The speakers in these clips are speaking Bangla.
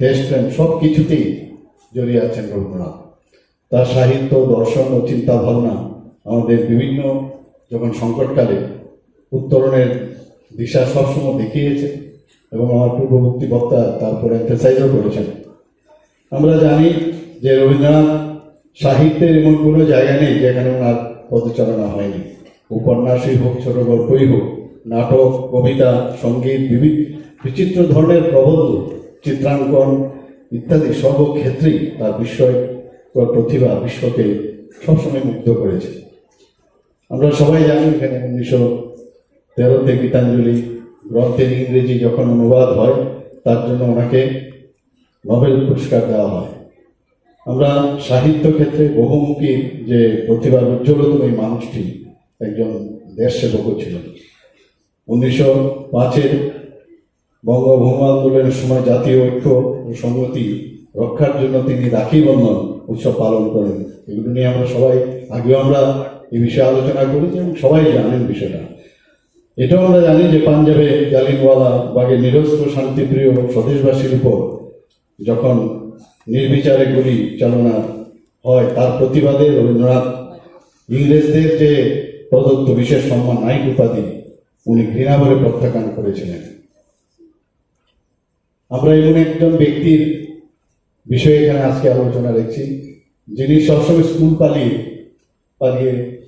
দেশপ্রেম সব কিছুতেই জড়িয়ে আছেন রবীন্দ্রনাথ। তার সাহিত্য, দর্শন ও চিন্তা ভাবনা আমাদের বিভিন্ন যখন সংকটকালে উত্তরণের দিশা সবসময় দেখিয়েছে এবং আমার পূর্ববর্তী বক্তা তারপরে এক্সারসাইজও করেছেন। আমরা জানি যে রবীন্দ্রনাথ সাহিত্যের এমন কোনো জায়গা নেই যেখানে ওনার পদচারণা হয়নি। উপন্যাসই হোক, ছোট গল্পই হোক নাটক, কবিতা, সংগীত বিভিন্ন বিচিত্র ধরনের প্রবন্ধ, চিত্রাঙ্কন ইত্যাদি সর্বক্ষেত্রেই তার বিস্ময় প্রতিভা বিশ্বকে সবসময় মুগ্ধ করেছে। আমরা সবাই জানি এখানে উনিশশো তেরোতে গীতাঞ্জলি, গ্রন্থের ইংরেজি যখন অনুবাদ হয়, তার জন্য ওনাকে নোবেল পুরস্কার দেওয়া হয়। আমরা সাহিত্য ক্ষেত্রে বহুমুখী যে প্রতিভার উজ্জ্বলতম এই মানুষটি একজন দেশ সেবকও ছিলেন। উনিশশো পাঁচের বঙ্গভঙ্গ আন্দোলনের সময় জাতীয় ঐক্য ও সংহতি রক্ষার জন্য তিনি রাখি বন্ধন উৎসব পালন করেন। এগুলো নিয়ে আমরা সবাই, আগেও আমরা এই বিষয়ে আলোচনা করেছি এবং সবাই জানেন বিষয়টা। এটাও আমরা জানি যে পাঞ্জাবে জালিনওয়ালা বাগে নিরস্ত্র শান্তিপ্রিয় স্বদেশবাসীর উপর যখন নির্বিচারে গুলি চালনা হয়, তার প্রতিবাদে রবীন্দ্রনাথ ইংরেজদের যে প্রদত্ত বিশেষ সম্মান নাইট উপাধি উনি ঘৃণা করে প্রত্যাখ্যান করেছিলেন। আমরা এমন একজন ব্যক্তির বিষয়ে এখানে আজকে আলোচনা রেখেছি যিনি সবসময় স্কুল পালিয়ে পালিয়ে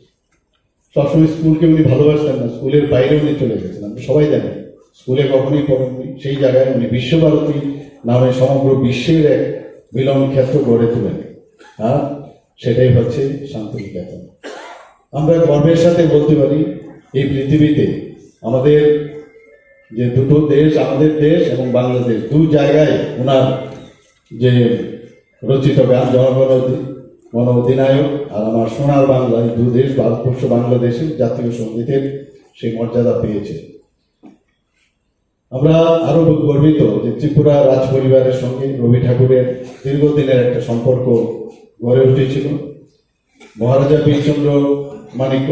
সবসময় স্কুলকে উনি ভালোবাসতেন না, স্কুলের বাইরে উনি চলে গেছেন। আমরা সবাই জানি স্কুলে কখনোই পড়েননি সেই জায়গায় উনি বিশ্বভারতী নামে সমগ্র বিশ্বের এক মিলন ক্ষেত্র গড়ে তোলেন। আর সেটাই হচ্ছে শান্তিনিকেতন। আমরা গর্বের সাথে বলতে পারি, এই পৃথিবীতে আমাদের যে দুটো দেশ, আমাদের দেশ এবং বাংলাদেশ, দু জায়গায় ওনার যে রচিত গান জনগণ গণ অধিনায়ক আর আমার সোনার বাংলা দু দেশ, ভারতবর্ষ, বাংলাদেশের জাতীয় সঙ্গীতের সেই মর্যাদা পেয়েছে। আমরা আরও গর্বিত যে ত্রিপুরা রাজ পরিবারের সঙ্গে রবি ঠাকুরের দীর্ঘদিনের একটা সম্পর্ক গড়ে উঠেছিল। মহারাজা বীরচন্দ্র মাণিক্য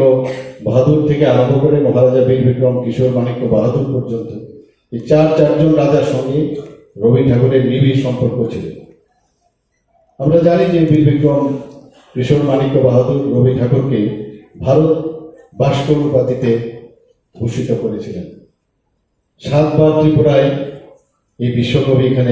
বাহাদুর থেকে আরম্ভ করে মহারাজা বীর বিক্রম কিশোর মাণিক্য বাহাদুর পর্যন্ত এই চার চারজন রাজার সঙ্গে রবি ঠাকুরের নিবিড় সম্পর্ক ছিল। আমরা জানি যে বীর বিক্রম কিশোর মাণিক্য বাহাদুর রবি ঠাকুরকে ভারত ভাস্কর উপাধিতে ভূষিত করেছিলেন। সাতবার ত্রিপুরায় এই বিশ্বকবি এখানে